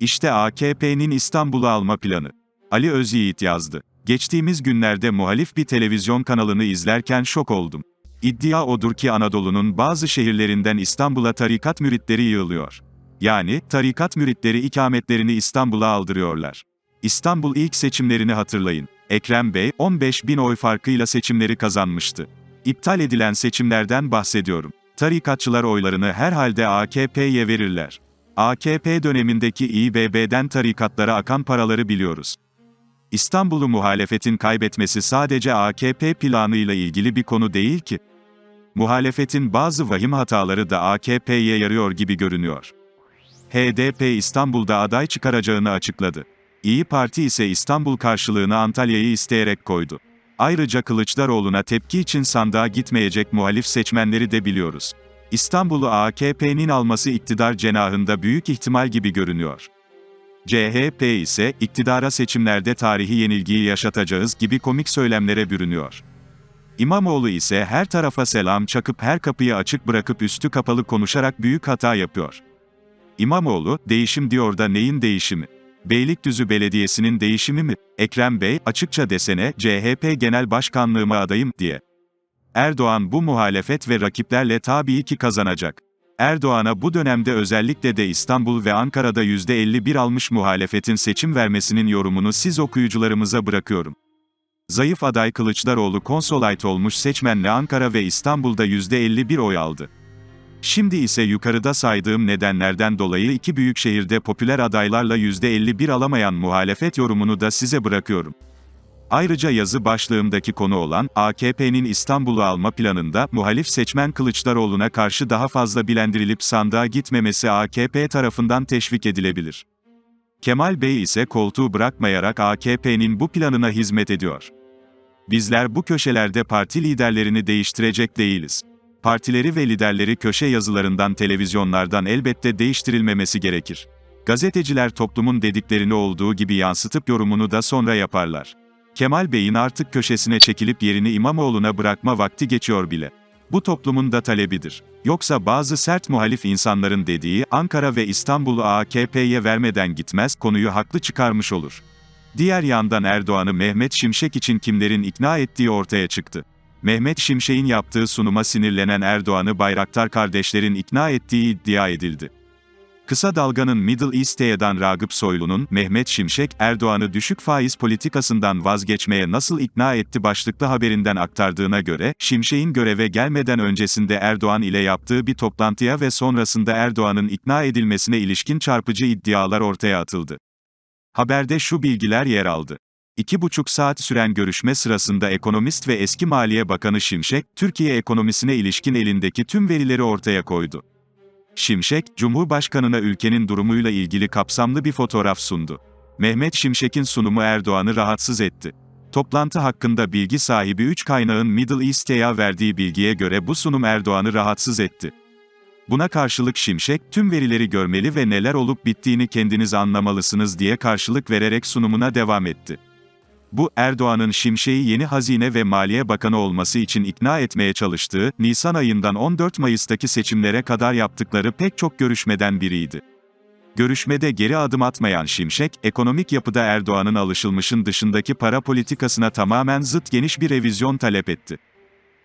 İşte AKP'nin İstanbul'u alma planı. Ali Özyiğit yazdı. Geçtiğimiz günlerde muhalif bir televizyon kanalını izlerken şok oldum. İddia odur ki Anadolu'nun bazı şehirlerinden İstanbul'a tarikat müritleri yığılıyor. Yani, tarikat müritleri ikametlerini İstanbul'a aldırıyorlar. İstanbul ilk seçimlerini hatırlayın. Ekrem Bey, 15 bin oy farkıyla seçimleri kazanmıştı. İptal edilen seçimlerden bahsediyorum. Tarikatçılar oylarını herhalde AKP'ye verirler. AKP dönemindeki İBB'den tarikatlara akan paraları biliyoruz. İstanbul'u muhalefetin kaybetmesi sadece AKP planıyla ilgili bir konu değil ki. Muhalefetin bazı vahim hataları da AKP'ye yarıyor gibi görünüyor. HDP İstanbul'da aday çıkaracağını açıkladı. İyi Parti ise İstanbul karşılığını Antalya'yı isteyerek koydu. Ayrıca Kılıçdaroğlu'na tepki için sandığa gitmeyecek muhalif seçmenleri de biliyoruz. İstanbul'u AKP'nin alması iktidar cenahında büyük ihtimal gibi görünüyor. CHP ise iktidara seçimlerde tarihi yenilgiyi yaşatacağız gibi komik söylemlere bürünüyor. İmamoğlu ise her tarafa selam çakıp her kapıyı açık bırakıp üstü kapalı konuşarak büyük hata yapıyor. İmamoğlu, değişim diyor da neyin değişimi? Beylikdüzü Belediyesi'nin değişimi mi? Ekrem Bey, açıkça desene, CHP Genel Başkanlığıma adayım, diye. Erdoğan bu muhalefet ve rakiplerle tabii ki kazanacak. Erdoğan'a bu dönemde özellikle de İstanbul ve Ankara'da %51 almış muhalefetin seçim vermesinin yorumunu siz okuyucularımıza bırakıyorum. Zayıf aday Kılıçdaroğlu konsolayt olmuş seçmenle Ankara ve İstanbul'da %51 oy aldı. Şimdi ise yukarıda saydığım nedenlerden dolayı iki büyük şehirde popüler adaylarla %51 alamayan muhalefet yorumunu da size bırakıyorum. Ayrıca yazı başlığımdaki konu olan, AKP'nin İstanbul'u alma planında, muhalif seçmen Kılıçdaroğlu'na karşı daha fazla bilendirilip sandığa gitmemesi AKP tarafından teşvik edilebilir. Kemal Bey ise koltuğu bırakmayarak AKP'nin bu planına hizmet ediyor. Bizler bu köşelerde parti liderlerini değiştirecek değiliz. Partileri ve liderleri köşe yazılarından televizyonlardan elbette değiştirilmemesi gerekir. Gazeteciler toplumun dediklerini olduğu gibi yansıtıp yorumunu da sonra yaparlar. Kemal Bey'in artık köşesine çekilip yerini İmamoğlu'na bırakma vakti geçiyor bile. Bu toplumun da talebidir. Yoksa bazı sert muhalif insanların dediği, Ankara ve İstanbul'u AKP'ye vermeden gitmez, konuyu haklı çıkarmış olur. Diğer yandan Erdoğan'ı Mehmet Şimşek için kimlerin ikna ettiği ortaya çıktı. Mehmet Şimşek'in yaptığı sunuma sinirlenen Erdoğan'ı Bayraktar kardeşlerin ikna ettiği iddia edildi. Kısa Dalga'nın Middle East'ten Ragıp Soylu'nun, Mehmet Şimşek, Erdoğan'ı düşük faiz politikasından vazgeçmeye nasıl ikna etti başlıklı haberinden aktardığına göre, Şimşek'in göreve gelmeden öncesinde Erdoğan ile yaptığı bir toplantıya ve sonrasında Erdoğan'ın ikna edilmesine ilişkin çarpıcı iddialar ortaya atıldı. Haberde şu bilgiler yer aldı. İki buçuk saat süren görüşme sırasında ekonomist ve eski Maliye Bakanı Şimşek, Türkiye ekonomisine ilişkin elindeki tüm verileri ortaya koydu. Şimşek, Cumhurbaşkanına ülkenin durumuyla ilgili kapsamlı bir fotoğraf sundu. Mehmet Şimşek'in sunumu Erdoğan'ı rahatsız etti. Toplantı hakkında bilgi sahibi 3 kaynağın Middle East'e verdiği bilgiye göre bu sunum Erdoğan'ı rahatsız etti. Buna karşılık Şimşek, tüm verileri görmeli ve neler olup bittiğini kendiniz anlamalısınız diye karşılık vererek sunumuna devam etti. Bu, Erdoğan'ın Şimşek'i yeni Hazine ve Maliye Bakanı olması için ikna etmeye çalıştığı, Nisan ayından 14 Mayıs'taki seçimlere kadar yaptıkları pek çok görüşmeden biriydi. Görüşmede geri adım atmayan Şimşek, ekonomik yapıda Erdoğan'ın alışılmışın dışındaki para politikasına tamamen zıt geniş bir revizyon talep etti.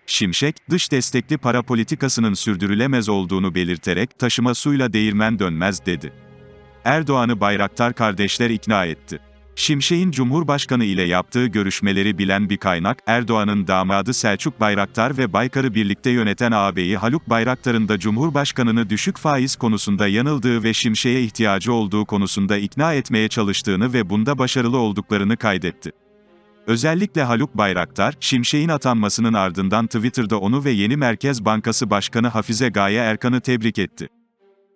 Şimşek, dış destekli para politikasının sürdürülemez olduğunu belirterek, taşıma suyla değirmen dönmez dedi. Erdoğan'ı Bayraktar kardeşler ikna etti. Şimşek'in Cumhurbaşkanı ile yaptığı görüşmeleri bilen bir kaynak, Erdoğan'ın damadı Selçuk Bayraktar ve Baykar'ı birlikte yöneten ağabeyi Haluk Bayraktar'ın da Cumhurbaşkanını düşük faiz konusunda yanıldığı ve Şimşek'e ihtiyacı olduğu konusunda ikna etmeye çalıştığını ve bunda başarılı olduklarını kaydetti. Özellikle Haluk Bayraktar, Şimşek'in atanmasının ardından Twitter'da onu ve yeni Merkez Bankası Başkanı Hafize Gaye Erkan'ı tebrik etti.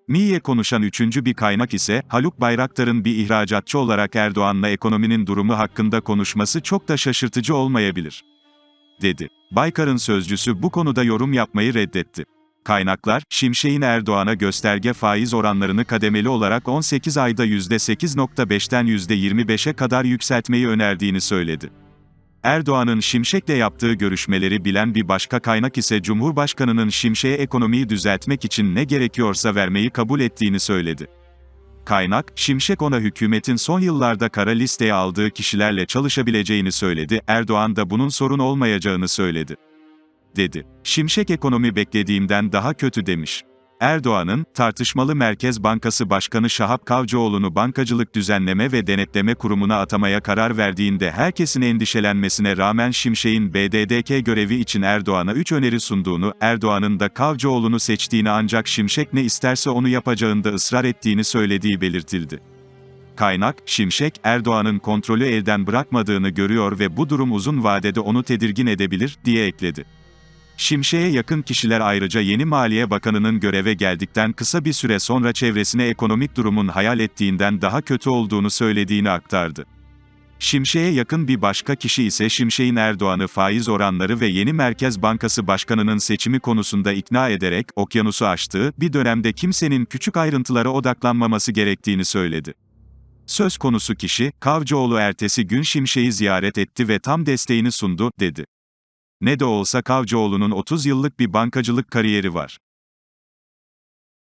Mi'ye konuşan üçüncü bir kaynak ise, Haluk Bayraktar'ın bir ihracatçı olarak Erdoğan'la ekonominin durumu hakkında konuşması çok da şaşırtıcı olmayabilir. Dedi. Baykar'ın sözcüsü bu konuda yorum yapmayı reddetti. Kaynaklar, Şimşek'in Erdoğan'a gösterge faiz oranlarını kademeli olarak 18 ayda %8.5'ten %25'e kadar yükseltmeyi önerdiğini söyledi. Erdoğan'ın Şimşek'le yaptığı görüşmeleri bilen bir başka kaynak ise Cumhurbaşkanı'nın Şimşek'e ekonomiyi düzeltmek için ne gerekiyorsa vermeyi kabul ettiğini söyledi. Kaynak, Şimşek ona hükümetin son yıllarda kara listeye aldığı kişilerle çalışabileceğini söyledi, Erdoğan da bunun sorun olmayacağını söyledi. Dedi. Şimşek ekonomi beklediğimden daha kötü demiş. Erdoğan'ın, tartışmalı Merkez Bankası Başkanı Şahap Kavcıoğlu'nu Bankacılık Düzenleme ve Denetleme Kurumu'na atamaya karar verdiğinde herkesin endişelenmesine rağmen Şimşek'in BDDK görevi için Erdoğan'a 3 öneri sunduğunu, Erdoğan'ın da Kavcıoğlu'nu seçtiğini ancak Şimşek ne isterse onu yapacağında ısrar ettiğini söylediği belirtildi. Kaynak, Şimşek, Erdoğan'ın kontrolü elden bırakmadığını görüyor ve bu durum uzun vadede onu tedirgin edebilir, diye ekledi. Şimşek'e yakın kişiler ayrıca yeni Maliye Bakanı'nın göreve geldikten kısa bir süre sonra çevresine ekonomik durumun hayal ettiğinden daha kötü olduğunu söylediğini aktardı. Şimşek'e yakın bir başka kişi ise Şimşek'in Erdoğan'ı faiz oranları ve yeni Merkez Bankası Başkanı'nın seçimi konusunda ikna ederek okyanusu aştığı bir dönemde kimsenin küçük ayrıntılara odaklanmaması gerektiğini söyledi. Söz konusu kişi, Kavcıoğlu ertesi gün Şimşek'i ziyaret etti ve tam desteğini sundu, dedi. Ne de olsa Kavcıoğlu'nun 30 yıllık bir bankacılık kariyeri var.